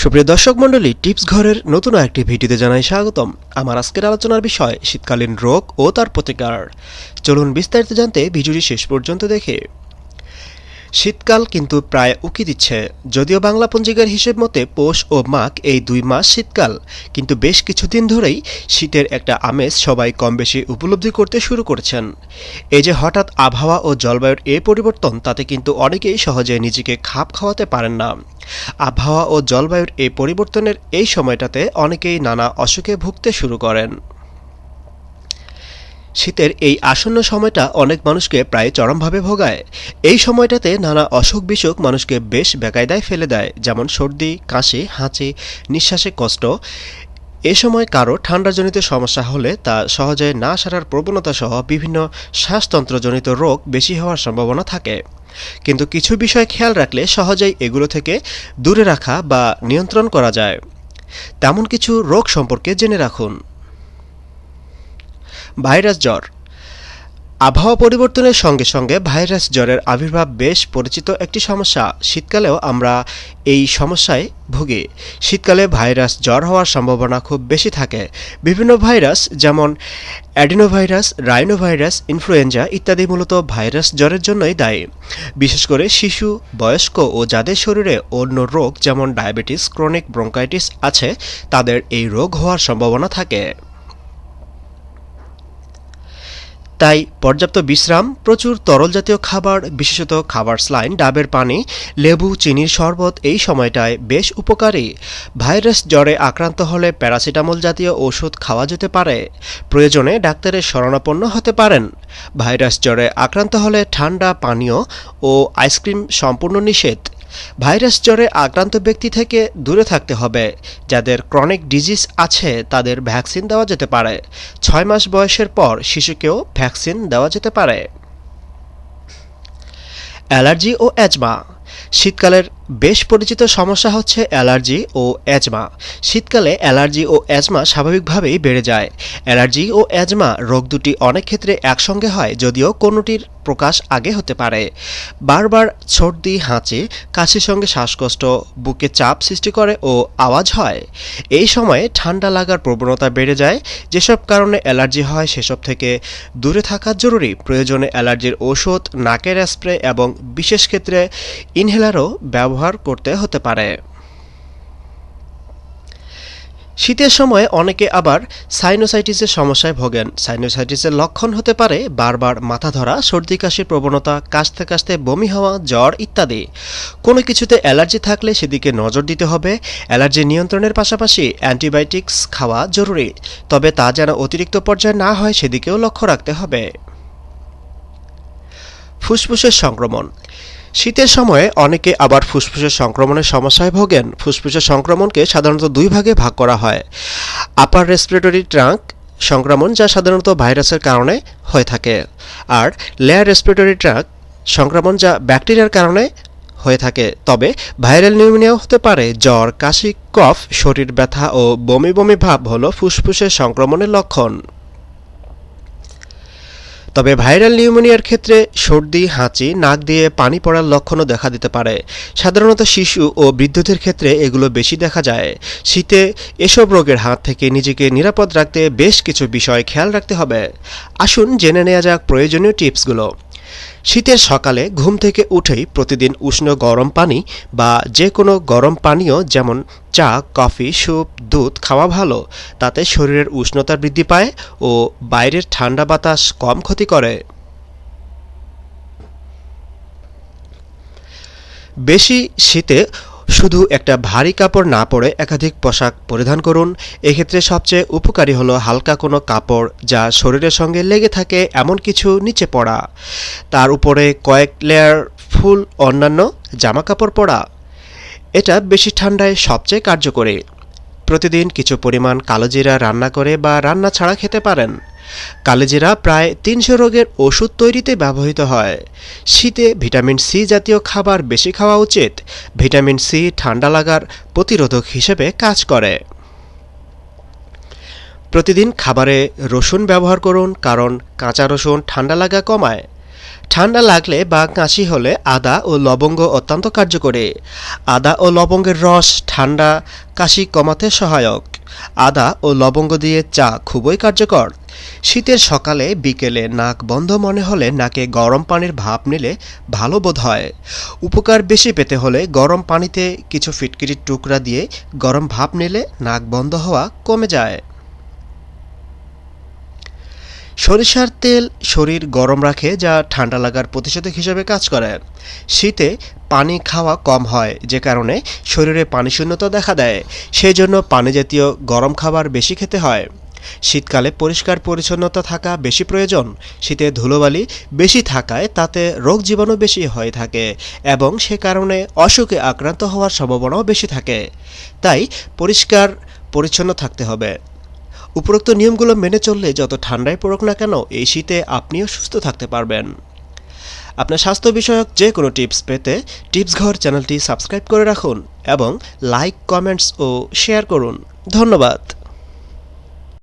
সুপ্রিয় দর্শক মণ্ডলী, টিপস ঘরের নতুন একটি ভিডিওতে জানাই স্বাগতম। আমার আজকের আলোচনার বিষয়, শীতকালীন রোগ ও তার প্রতিকার। চলুন বিস্তারিত জানতে ভিডিওটি শেষ পর্যন্ত দেখে শীতকাল কিন্তু প্রায় উকি দিচ্ছে। যদিও বাংলা পঞ্জিকার হিসেব মতে পৌষ ও মাঘ এই দুই মাস শীতকাল, কিন্তু বেশ কিছুদিন ধরেই শীতের একটা আমেজ সবাই কম বেশি উপলব্ধি করতে শুরু করেছেন। এই যে হঠাৎ আবহাওয়া ও জলবায়ুর এই পরিবর্তন, তাতে কিন্তু অনেকেই সহজে নিজেকে খাপ খাওয়াতে পারেন না। আবহাওয়া ও জলবায়ুর এই পরিবর্তনের এই সময়টাতে অনেকেই নানা অসুখে ভুগতে শুরু করেন। শীতের এই আসন্ন সময়টা অনেক মানুষকে প্রায় চরমভাবে ভোগায়। এই সময়টাতে নানা অসুখ বিসুখ মানুষকে বেশ বেকায়দায় ফেলে দেয়, যেমন সর্দি, কাশি, হাঁচি, নিঃশ্বাসে কষ্ট। এ সময় কারও ঠান্ডাজনিত সমস্যা হলে তা সহজে না সারার প্রবণতা সহ বিভিন্ন শ্বাসতন্ত্রজনিত রোগ বেশি হওয়ার সম্ভাবনা থাকে। কিন্তু কিছু বিষয় খেয়াল রাখলে সহজেই এগুলো থেকে দূরে রাখা বা নিয়ন্ত্রণ করা যায়। তেমন কিছু রোগ সম্পর্কে জেনে রাখুন। ভাইরাস জ্বর। আবহাওয়া পরিবর্তনের সঙ্গে সঙ্গে ভাইরাস জ্বরের আবির্ভাব বেশ পরিচিত একটি সমস্যা। শীতকালেও আমরা এই সমস্যায় ভুগি। শীতকালে ভাইরাস জ্বর হওয়ার সম্ভাবনা খুব বেশি থাকে। বিভিন্ন ভাইরাস যেমন অ্যাডিনোভাইরাস, রাইনোভাইরাস, ইনফ্লুয়েঞ্জা ইত্যাদি মূলত ভাইরাস জ্বরের জন্যই দায়ী। বিশেষ করে শিশু, বয়স্ক ও যাদের শরীরে অন্য রোগ যেমন ডায়াবেটিস, ক্রনিক ব্রঙ্কাইটিস আছে, তাদের এই রোগ হওয়ার সম্ভাবনা থাকে। তাই পর্যাপ্ত বিশ্রাম, প্রচুর তরল জাতীয় খাবার, বিশেষত খাবার স্লাইন, ডাবের পানি, লেবু, চিনির শরবত এই সময়টায় বেশ উপকারী। ভাইরাস জ্বরে আক্রান্ত হলে প্যারাসিটামল জাতীয় ওষুধ খাওয়া যেতে পারে। প্রয়োজনে ডাক্তারের শরণাপন্ন হতে পারেন। ভাইরাস জ্বরে আক্রান্ত হলে ঠান্ডা, পানীয় ও আইসক্রিম সম্পূর্ণ নিষেধ। ভাইরাস জ্বরে আক্রান্ত ব্যক্তি থেকে দূরে থাকতে হবে। যাদের ক্রনিক ডিজিজ আছে, তাদের ভ্যাকসিন দেওয়া যেতে পারে। ছয় মাস বয়সের পর শিশুকেও ভ্যাকসিন দেওয়া যেতে পারে। অ্যালার্জি ও অ্যাজমা শীতকালের বেশ পরিচিত সমস্যা হচ্ছে অ্যালার্জি ও অ্যাজমা। শীতকালে অ্যালার্জি ও অ্যাজমা স্বাভাবিকভাবেই বেড়ে যায়। অ্যালার্জি ও অ্যাজমা রোগ দুটি অনেক ক্ষেত্রে একসঙ্গে হয় যদিও কোনোটির প্রকাশ আগে হতে পারে। বারবার সর্দি, হাঁচি, কাশির সঙ্গে শ্বাসকষ্ট, বুকে চাপ সৃষ্টি করে ও আওয়াজ হয়। এই সময়ে ঠান্ডা লাগার প্রবণতা বেড়ে যায়। যেসব কারণে অ্যালার্জি হয় সেসব থেকে দূরে থাকা জরুরি। প্রয়োজনে অ্যালার্জির ওষুধ নাকের স্প্রে এবং বিশেষ ক্ষেত্রে ইনহেলারও ব্যবহার করতে হতে পারে। শীতের সময় অনেকে আবার সাইনোসাইটিসের সমস্যায় ভোগেন। সাইনোসাইটিসের লক্ষণ হতে পারে বারবার মাথা ধরা, সর্দি, কাশির প্রবণতা, কাশতে কাশতে বমি হওয়া, জ্বর ইত্যাদি। কোনো কিছুতে অ্যালার্জি থাকলে সেদিকে নজর দিতে হবে। অ্যালার্জি নিয়ন্ত্রণের পাশাপাশি অ্যান্টিবায়োটিক্স খাওয়া জরুরি। তবে তা যেন অতিরিক্ত পর্যায়ে না হয়, সেদিকেও লক্ষ্য রাখতে হবে। ফুসফুসের সংক্রমণ। শীতের সময়ে অনেকে আবার ফুসফুসের সংক্রমণের সমস্যায় ভোগেন। ফুসফুসের সংক্রমণকে সাধারণত দুই ভাগে ভাগ করা হয়। আপার রেসপিরেটরি ট্রাঙ্ক সংক্রমণ যা সাধারণত ভাইরাসের কারণে হয়ে থাকে। আর লেয়ার রেসপিরেটরি ট্রাঙ্ক সংক্রমণ যা ব্যাকটেরিয়ার কারণে হয়ে থাকে। তবে ভাইরাল নিউমোনিয়াও হতে পারে, জ্বর, কাশি, কফ, শরীর ব্যথা ও বমি বমি ভাব হলো ফুসফুসের সংক্রমণের লক্ষণ। তবে ভাইরাল নিউমোনিয়ার ক্ষেত্রে সর্দি, হাঁচি, নাক দিয়ে পানি পড়ার লক্ষণও দেখা দিতে পারে। সাধারণত শিশু ও বৃদ্ধদের ক্ষেত্রে এগুলো বেশি দেখা যায়। শীতে এসব রোগের হাত থেকে নিজেকে নিরাপদ রাখতে বেশ কিছু বিষয় খেয়াল রাখতে হবে। আসুন জেনে নেওয়া যাক প্রয়োজনীয় টিপসগুলো। শীতের সকালে ঘুম থেকে উঠেই প্রতিদিন উষ্ণ গরম পানি বা যে কোনো গরম পানীয় যেমন চা, কফি, স্যুপ, দুধ খাওয়া ভালো। তাতে শরীরের উষ্ণতা বৃদ্ধি পায় ও বাইরের ঠান্ডা বাতাস কম ক্ষতি করে। বেশি শীতে শুধু একটা ভারী কাপড় না পরে একাধিক পোশাক পরিধান করুন। এক্ষেত্রে সবচেয়ে উপকারী হলো হালকা কোনো কাপড় যা শরীরের সঙ্গে লেগে থাকে এমন কিছু নিচে পড়া। তার উপরে কয়েক লেয়ার ফুল, অন্যান্য জামা কাপড় পরা। এটা বেশি ঠান্ডায় সবচেয়ে কার্যকরী। প্রতিদিন কিছু পরিমাণ কালোজিরা রান্না করে বা রান্না ছাড়া খেতে পারেন। কালেজিরা প্রায় তিনশো রোগের ওষুধ তৈরিতে ব্যবহৃত হয়। শীতে ভিটামিন সি জাতীয় খাবার বেশি খাওয়া উচিত। ভিটামিন সি ঠান্ডা লাগার প্রতিরোধক হিসেবে কাজ করে। প্রতিদিন খাবারে রসুন ব্যবহার করুন, কারণ কাঁচা রসুন ঠান্ডা লাগা কমায়। ঠান্ডা লাগলে বা কাশি হলে আদা ও লবঙ্গ অত্যন্ত কার্যকরী। আদা ও লবঙ্গের রস ঠান্ডা, কাশি কমাতে সহায়ক। আদা ও লবঙ্গ দিয়ে চা খুবই কার্যকর। শীতের সকালে বিকেলে নাক বন্ধ মনে হলে নাকে গরম পানির ভাপ নিলে ভালো বোধ হয়। উপকার বেশি পেতে হলে গরম পানিতে কিছু ফিটকিরির টুকরা দিয়ে গরম ভাপ নিলে নাক বন্ধ হওয়া কমে যায়। সরিষার তেল শরীর গরম রাখে যা ঠান্ডা লাগার প্রতিষেধক হিসেবে কাজ করে। শীতে পানি খাওয়া কম হয়, যে কারণে শরীরে পানি শূন্যতা দেখা দেয়। সেই জন্য পানি জাতীয় গরম খাবার বেশি খেতে হয়। শীতকালে পরিষ্কার পরিচ্ছন্নতা থাকা বেশি প্রয়োজন, শীতে ধুলোবালি বেশি থাকায় তাতে রোগ জীবাণু বেশি হয়ে থাকে এবং সে কারণে অসুখে আক্রান্ত হওয়ার সম্ভাবনাও বেশি থাকে। তাই পরিষ্কার, পরিচ্ছন্ন থাকতে হবে। উপরোক্ত নিয়মগুলো মেনে চললে যত ঠান্ডায় পড়ুক না কেন, এই শীতে আপনিও সুস্থ থাকতে পারবেন। আপনার স্বাস্থ্য বিষয়ক যে কোনো টিপস পেতে টিপস ঘর চ্যানেলটি সাবস্ক্রাইব করে রাখুন এবং লাইক, কমেন্টস ও শেয়ার করুন। ধন্যবাদ।